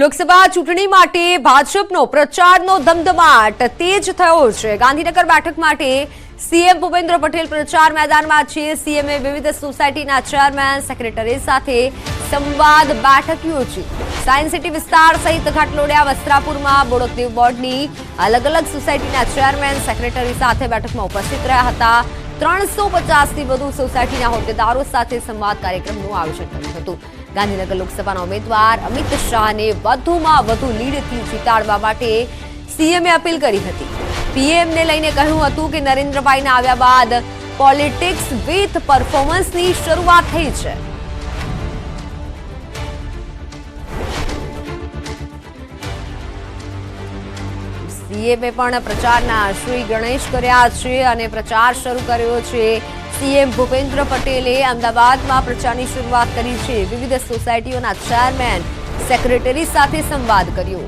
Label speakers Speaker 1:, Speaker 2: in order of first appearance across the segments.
Speaker 1: લોકસભા ચૂંટણી માટે ભાજપનો પ્રચારનો ધમધમાટ તેજ થયો છે. ગાંધીનગર બેઠક માટે સીએમ ભૂપેન્દ્ર પટેલ પ્રચાર મેદાનમાં છે. સીએમએ વિવિધ સોસાયટીના ચેરમેન, સેક્રેટરી સાથે સંવાદ બેઠક યોજી. સાયન્સ સિટી વિસ્તાર સહિત ઘાટલોડિયા વસ્ત્રાપુરમાં બોડકદેવ બોર્ડની અલગ અલગ સોસાયટીના ચેરમેન, સેક્રેટરી સાથે બેઠકમાં ઉપસ્થિત રહ્યા હતા. ત્રણસો પચાસથી વધુ સોસાયટીના હોદ્દેદારો સાથે સંવાદ કાર્યક્રમનું આયોજન કર્યું હતું. ગાંધીનગર લોકસભાના ઉમેદવાર અમિત શાહને વધુમાં વધુ લીડથી જીતાડવા માટે સીએમએ અપીલ કરી હતી. પીએમને લઈને કહ્યું હતું કે નરેન્દ્રભાઈના આવ્યા બાદ પોલિટિક્સ વિથ પરફોર્મન્સની શરૂઆત થઈ છે. સીએમએ પણ પ્રચારના શ્રી ગણેશ કર્યા છે અને પ્રચાર શરૂ કર્યો છે. સીએમ ભૂપેન્દ્ર પટેલે અમદાવાદમાં પ્રચારની શરૂઆત કરી છે. વિવિધ સોસાયટીઓના ચેરમેન, સેક્રેટરી સાથે સંવાદ કર્યો.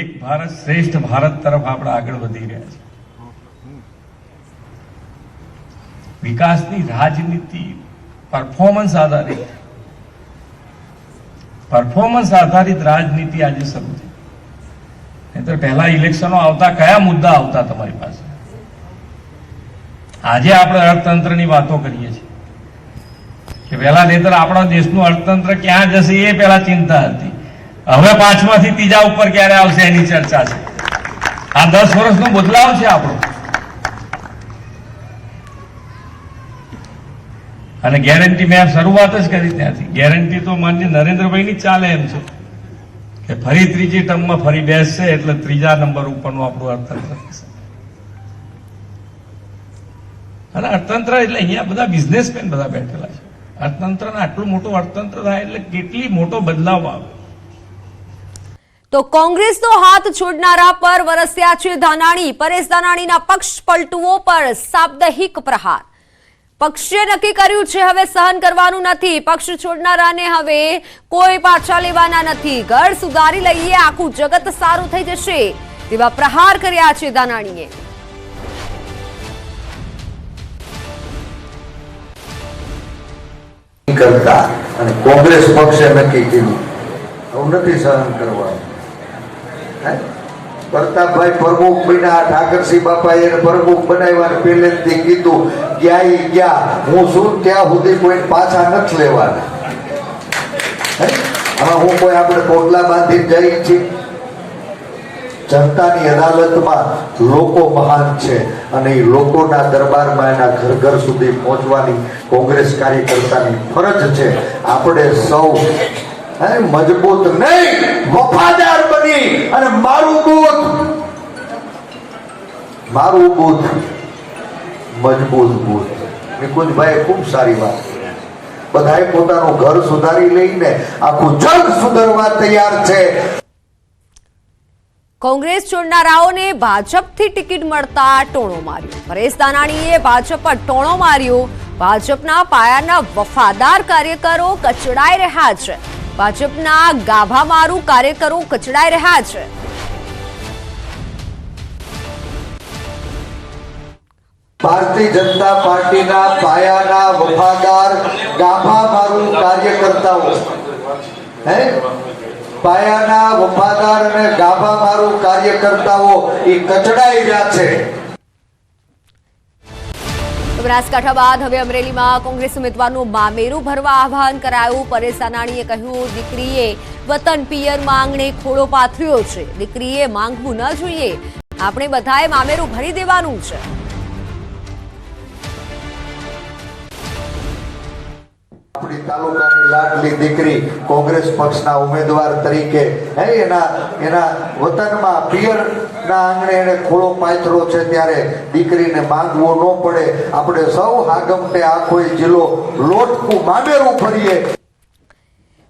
Speaker 2: એક ભારત શ્રેષ્ઠ ભારત તરફ આપણે આગળ વધી રહ્યા છે વિકાસની રાજનીતિ પરફોર્મન્સ આધારિત. પરફોર્મન્સ આધારિત રાજનીતિ આજે શરૂ થઈ. નહીંતર પહેલા ઇલેક્શનો આવતા કયા મુદ્દા આવતા તમારી પાસે? આજે આપણે અર્થતંત્રની વાતો કરીએ છીએ કે પહેલા નહીતર આપણા દેશનું અર્થતંત્ર ક્યાં જશે એ પહેલા ચિંતા હતી. હવે પાંચમાંથી ત્રીજા ઉપર ક્યારે આવશે એની ચર્ચા છે. આ દસ વર્ષનો બદલાવ છે આપણો. અને ગેરંટી મેં શરૂઆત જ કરી ત્યાંથી. ગેરંટી તો માન્ય નરેન્દ્રભાઈની ચાલે એમ છે. કે ફરી ત્રીજી ટર્મમાં ફરી બેસશે એટલે ત્રીજા નંબર ઉપરનું આપણું અર્થતંત્ર અને અર્થતંત્ર એટલે અહીંયા બધા બિઝનેસમેન બધા બેઠેલા છે. અર્થતંત્રના આટલું મોટું અર્થતંત્ર થાય એટલે કેટલી મોટો બદલાવ આવે.
Speaker 1: તો કોંગ્રેસનો હાથ છોડનારા પર વરસ્યા છે ધાનાણી. પરેશ ધાનાણીના પક્ષ પલટુઓ પર સાપ્તાહિક પ્રહાર. પક્ષે નક્કી કર્યું છે હવે સહન કરવાનું નથી. પક્ષ છોડનારાને હવે કોઈ પાછા લેવાના નથી. ઘર સુધારી લઈએ, આખું જગત સારું થઈ જશે તેવા પ્રહાર કર્યા છે
Speaker 3: દાનાણીએ કોંગ્રેસ પક્ષે નક્કી કર્યું. નથી સહન કરવાનું? પ્રતાપભાઈ પ્રમુખ બન્યા. ઠાકરસિંહ બાપાએ પ્રમુખ બનાવ્યા પહેલેથી કીધું ક્યાંય ગયા, હું શું ત્યાં સુધી કોઈ પાછા નથી લેવાના. હે? હું કોઈ આપણે પોટલા બાંધી જઈ છીએ? જનતાની અદાલતમાં લોકો મહાન છે અને એ લોકોના દરબારમાં એના ઘર ઘર સુધી પહોંચવાની કોંગ્રેસ કાર્યકર્તાની ફરજ છે. આપણે સૌ મજબૂત નહીં, વફાદાર બની અને મારું મારું બૂથ મજબૂત બૂથ નિકુંજભાઈ ખૂબ સારી વાત બધાએ પોતાનું ઘર સુધારી લઈને આખું જગ સુધારવા તૈયાર છે.
Speaker 1: કોંગ્રેસ છોડનારાઓને ભાજપથી ટિકિટ મળતા ટોણો માર્યો. પરેશ દાનાણીએ ભાજપ પર ટોણો માર્યો. ભાજપના પાયાના વફાદાર કાર્યકરો કચડાઈ રહ્યા છે. ભાજપના ગાભામારુ કાર્યકરો કચડાઈ રહ્યા છે.
Speaker 3: ભારતીય જનતા પાર્ટીના પાયાના વફાદાર ગાભા મારું કાર્યકર્તાઓ. હે? પાયાના વફાદાર અને ગાભા મારું કાર્યકર્તાઓ એ કચડાઈ રહ્યા છે.
Speaker 1: બનાસકાંઠા બાદ હવે અમરેલીમાં કોંગ્રેસ ઉમેદવારનું મામેરું ભરવા આહવાન કરાયું. પરેશ સાનાણીએ કહ્યું, દીકરીએ વતન પિયર માંગણે ખોળો પાથર્યો છે. દીકરીએ માંગવું ન જોઈએ. આપણે બધાએ મામેરું ભરી દેવાનું છે.
Speaker 3: આપણી તાલુકાની લાડલી દીકરી કોંગ્રેસ પક્ષના ઉમેદવાર તરીકે એના એના વતનમાં પિયરના આંગણે એને ખોળો પાથરો છે ત્યારે દીકરીને માંગવું ન પડે. આપણે સૌ હાગમટે આખો જિલ્લો લોટકું મામેરું ફરીએ.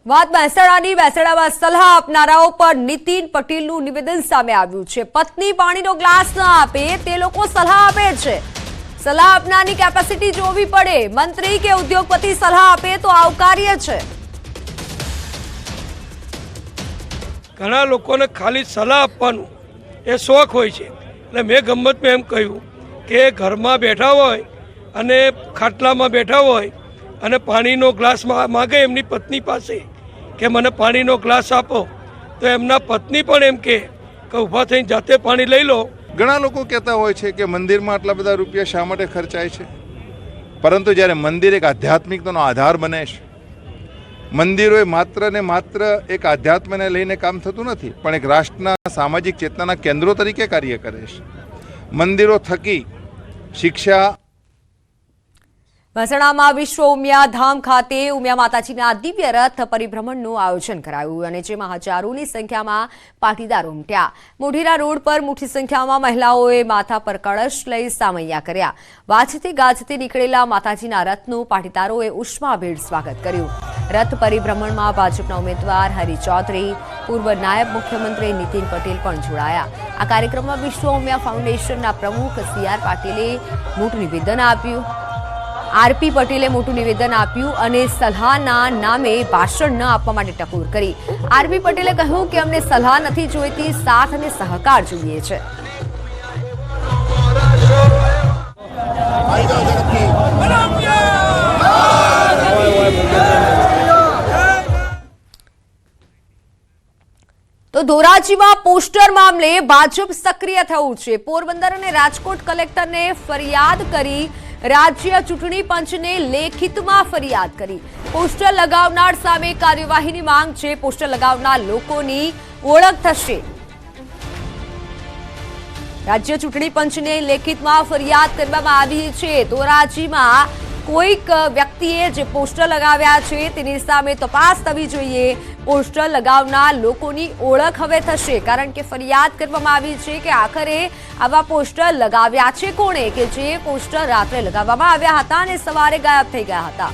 Speaker 1: વાત મહેસાણાની, મહેસાણામાં સલાહ આપનારાઓ પર નીતિન પટેલનું નિવેદન સામે આવ્યું છે. પત્ની પાણીનો ગ્લાસ ન આપે, તે લોકો સલાહ આપે છે. સલાહ આપનારની કેપેસિટી જોવી પડે. મંત્રી કે ઉદ્યોગપતિ સલાહ આપે તો આવકાર્ય છે.
Speaker 4: ઘણા લોકોને ખાલી સલાહ આપવાનું એ શોખ હોય છે. એટલે મેં ગમતમાં એમ કહ્યું કે ઘરમાં બેઠા હોય અને ખાટલામાં બેઠા હોય અને પાણીનો ગ્લાસ માગે એમની પત્ની પાસે કે મને પાણીનો ગ્લાસ આપો, તો એમના પત્ની પણ એમ કહે કે ઊભા થઈને જાતે પાણી લઈ લો
Speaker 5: ઘણા લોકો કહેતા હોય છે કે મંદિરમાં આટલા બધા રૂપિયા શા માટે ખર્ચાય છે? પરંતુ જ્યારે મંદિર એક આધ્યાત્મિકતાનો આધાર બને છે, મંદિરોએ માત્ર ને માત્ર એક આધ્યાત્મને લઈને કામ થતું નથી, પણ એક રાષ્ટ્રના સામાજિક ચેતનાના કેન્દ્રો તરીકે કાર્ય કરે છે. મંદિરો થકી શિક્ષા
Speaker 1: મહેસાણામાં વિશ્વ ઉમિયા ધામ ખાતે ઉમિયા માતાજીના દિવ્ય રથ પરિભ્રમણનું આયોજન કરાયું અને જેમાં હજારોની સંખ્યામાં પાટીદાર ઉમટ્યા. મોઢેરા રોડ પર મોટી સંખ્યામાં મહિલાઓએ માથા પર કળશ લઈ સામૈયા કર્યા. વાજતે ગાજતે નીકળેલા માતાજીના રથનું પાટીદારોએ ઉષ્માભેર સ્વાગત કર્યું. રથ પરિભ્રમણમાં ભાજપના ઉમેદવાર હરિ ચૌધરી, પૂર્વ નાયબ મુખ્યમંત્રી નીતિન પટેલ પણ જોડાયા. આ કાર્યક્રમમાં વિશ્વ ઉમિયા ફાઉન્ડેશનના પ્રમુખ સી આર પાટીલે મોટું નિવેદન આપ્યું. આરપી પટેલે મોટું નિવેદન આપ્યું અને સલાહના નામે ભાષણ ન આપવા માટે ટકોર કરી. આરપી પટેલે કહ્યું કે અમને સલાહ નથી જોઈતી, સાથ અને સહકાર જોઈએ છે. તો ધોરાજીમાં પોસ્ટર મામલે ભાજપ સક્રિય થયું છે. પોરબંદર અને રાજકોટ કલેક્ટરને ફરિયાદ કરી રાજ્ય ચૂંટણી પંચને લેખિતમાં ફરિયાદ કરી. પોસ્ટર લગાવનાર સામે કાર્યવાહીની માંગ છે. પોસ્ટર લગાવનાર લોકોની ઓળખ થશે. રાજ્ય ચૂંટણી પંચને લેખિતમાં ફરિયાદ કરવામાં આવી છે. ધોરાજીમાં કોઈક વ્યક્તિએ જે પોસ્ટર લગાવ્યા છે તેની સામે તપાસ થવી જોઈએ. પોસ્ટર લગાવનાર લોકોની ઓળખ હવે થશે, કારણ કે ફરિયાદ કરવામાં આવી છે કે આખરે આવા પોસ્ટર લગાવ્યા છે કોણે? કે જે પોસ્ટર રાત્રે લગાવવામાં આવ્યા હતા અને સવારે ગાયબ થઈ ગયા હતા?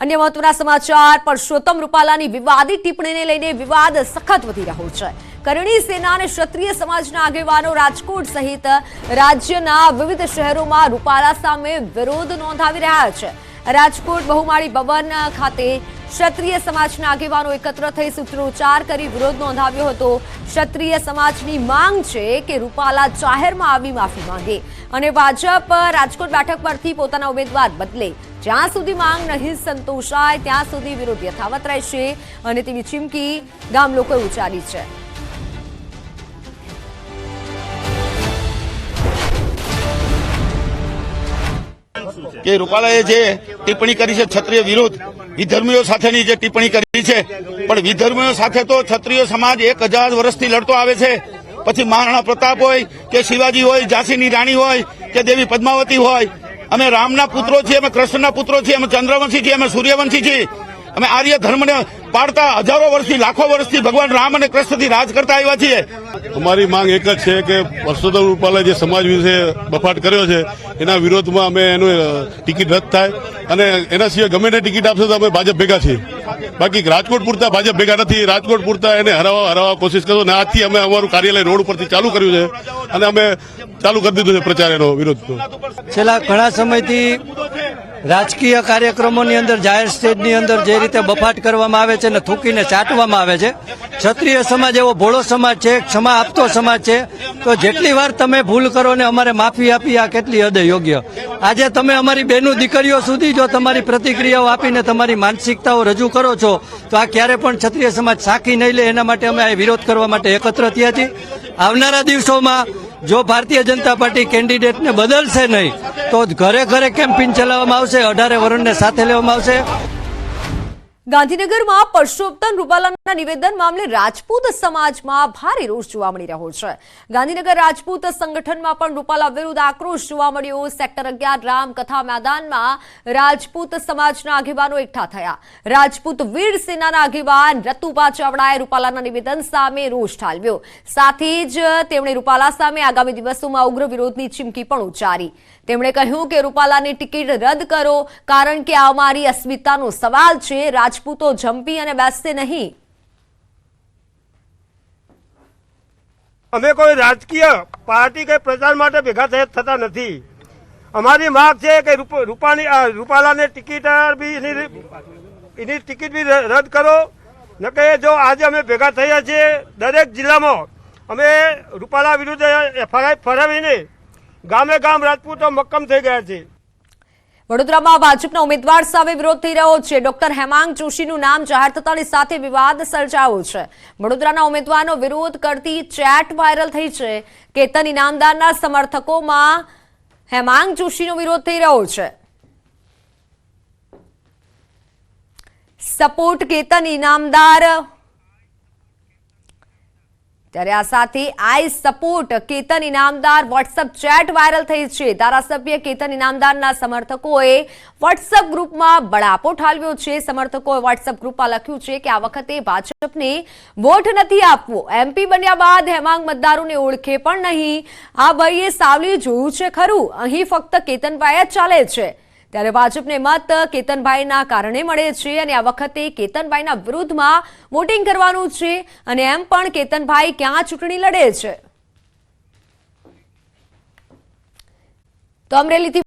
Speaker 1: અન્ય મહત્વના સમાચાર, પરસોત્તમ રૂપાલાની વિવાદિત ટિપ્પણીને લઈને વિવાદ સખત વધી રહ્યો છે. કરણી સેના અને ક્ષત્રિય સમાજના આગેવાનો રાજકોટ સહિત રાજ્યના વિવિધ શહેરોમાં રૂપાલા સામે વિરોધ નોંધાવી રહ્યા છે. રાજકોટ બહુમાળી ભવન ખાતે ક્ષત્રિય સમાજના આગેવાનો એકત્ર થઈ સૂત્રોચ્ચાર કરી વિરોધ નોંધાવ્યો હતો. ક્ષત્રિય સમાજની માંગ છે કે રૂપાલા જાહેરમાં આવી માફી માંગે અને ભાજપ રાજકોટ બેઠક પરથી પોતાના ઉમેદવાર બદલે. જ્યાં સુધી માંગ નહીં સંતોષાય, ત્યાં સુધી વિરોધ યથાવત રહેશે અને તેવી ચીમકી ગામ લોકોએ ઉચ્ચારી છે.
Speaker 6: કે રૂપાલાએ જે ટિપ્પણી કરી છે ક્ષત્રિય વિરુદ્ધ, વિધર્મીઓ સાથેની જે ટિપ્પણી કરી છે, પણ વિધર્મીઓ સાથે તો ક્ષત્રિય સમાજ એક હજાર વર્ષથી લડતો આવે છે. પછી મહારાણા પ્રતાપ હોય, કે શિવાજી હોય, ઝાંસીની રાણી હોય, કે દેવી પદ્માવતી હોય, અમે રામના પુત્રો છીએ, અમે કૃષ્ણના પુત્રો છીએ, અમે ચંદ્રવંશી છીએ, અમે સૂર્યવંશી છીએ. અમે આર્ય ધર્મને પાડતા હજારો વર્ષથી લાખો વર્ષથી ભગવાન રામ અને કૃષ્ણથી રાજ કરતા આવ્યા છીએ.
Speaker 7: અમારી માંગ એક જ છે કે પરસોત્તમ રૂપાલે જે સમાજ વિશે બફાટ કર્યો છે એના વિરોધમાં અમે એનું ટિકિટ રદ થાય અને એના સિવાય ગમે તે ટિકિટ આપશે તો અમે ભાજપ ભેગા છીએ. બાકી રાજકોટ પૂરતા ભાજપ ભેગા નથી રાજકોટ પૂરતા એને હરાવવા હરાવવા કોશિશ કરશો અને આજથી અમે અમારું કાર્યાલય રોડ ઉપરથી ચાલુ કર્યું છે અને અમે ચાલુ કરી દીધું છે પ્રચાર એનો વિરોધનો
Speaker 8: છેલ્લા ઘણા સમયથી રાજકીય કાર્યક્રમોની અંદર જાહેર સ્ટેજની અંદર જે રીતે બફાટ કરવામાં આવે છે અને થૂકીને ચાટવામાં આવે છે, ક્ષત્રિય સમાજ એવો ભોળો સમાજ છે, ક્ષમા આપતો સમાજ છે, તો જેટલી વાર તમે ભૂલ કરો ને અમારે માફી આપી, આ કેટલી હદે યોગ્ય? આજે તમે અમારી બેનું દીકરીઓ સુધી જો તમારી પ્રતિક્રિયાઓ આપીને તમારી માનસિકતાઓ રજૂ કરો છો, તો આ ક્યારે પણ ક્ષત્રિય સમાજ સાખી નહીં લે. એના માટે અમે આ વિરોધ કરવા માટે એકત્ર થયા છીએ. આવનારા દિવસોમાં જો ભારતીય જનતા પાર્ટી કેન્ડિડેટને બદલશે નહીં, તો ઘરે ઘરે કેમ્પિંગ ચલાવવામાં આવશે, અઢારે વરણને સાથે લેવામાં આવશે.
Speaker 1: ગાંધીનગરમાં પરસોત્તમ રૂપાલાના નિવેદન મામલે રાજપૂત સમાજમાં ભારે રોષ જોવા મળી રહ્યો છે. ગાંધીનગર રાજપૂત સંગઠનમાં પણ રૂપાલા વિરુદ્ધ આક્રોશ જોવા મળ્યો. સેક્ટર અગિયાર રામકથા મેદાનમાં રાજપૂત સમાજના આગેવાનો એકઠા થયા. રાજપૂત વીર સેનાના આગેવાન રતુભા ચાવડાએ રૂપાલાના નિવેદન સામે રોષ ઠાલવ્યો. સાથે જ તેમણે રૂપાલા સામે આગામી દિવસોમાં ઉગ્ર વિરોધની ચીમકી પણ ઉચ્ચારી. તેમણે કહ્યું કે રૂપાલાની ટિકિટ રદ કરો, કારણ કે આ અમારી અસ્મિતાનો સવાલ છે. રાજપૂતો જંપી અને બેસશે નહીં.
Speaker 9: અમે કોઈ રાજકીય પાર્ટી કે પ્રચાર માટે ભેગા થતા નથી. અમારી માંગ છે કે રૂપ- રૂપાણી રૂપાલાને ટિકિટ બી એની એની ટિકિટ બી રદ કરો. ન કે જો આજે અમે ભેગા થયા છીએ દરેક જિલ્લામાં, અમે રૂપાલા વિરુદ્ધ એફઆઈઆર ફરાવીને ગામે ગામ રાજપૂતો મક્કમ થઈ ગયા છે
Speaker 1: વડોદરામાં ભાજપના ઉમેદવાર સામે વિરોધ થઈ રહ્યો છે. ડોક્ટર હેમાંગ જોશીનું નામ જાહેર થતાની સાથે વિવાદ સર્જાયો છે. વડોદરાના ઉમેદવારનો વિરોધ કરતી ચેટ વાયરલ થઈ છે કેતન ઇનામદારના સમર્થકોમાં હેમાંગ જોશીનો વિરોધ થઈ રહ્યો છે. સપોર્ટ કેતન ઇનામદાર ત્યારે આ સાથે I support Ketan Inamdar WhatsApp chat viral થઈ છે. ધારાસભ્ય કેતન ઇનામદારના સમર્થકોએ વોટ્સઅપ ગ્રુપમાં બળાપો ઠાલવ્યો છે. સમર્થકોએ વોટ્સઅપ ગ્રુપમાં લખ્યું છે કે આ વખતે ભાજપને વોટ નથી આપવો. એમપી બન્યા બાદ હેમાંગ મતદારોને ઓળખે પણ નહીં. આ ભાઈએ સાવલી જોયું છે ખરું. અહીં ફક્ત કેતનભાઈ જ ચાલે છે. ત્યારે ભાજપને મત કેતનભાઈના કારણે મળે છે અને આ વખતે કેતનભાઈના વિરુદ્ધમાં વોટિંગ કરવાનું છે અને એમ પણ કેતનભાઈ ક્યાં ચૂંટણી લડે છે? તો અમરેલીથી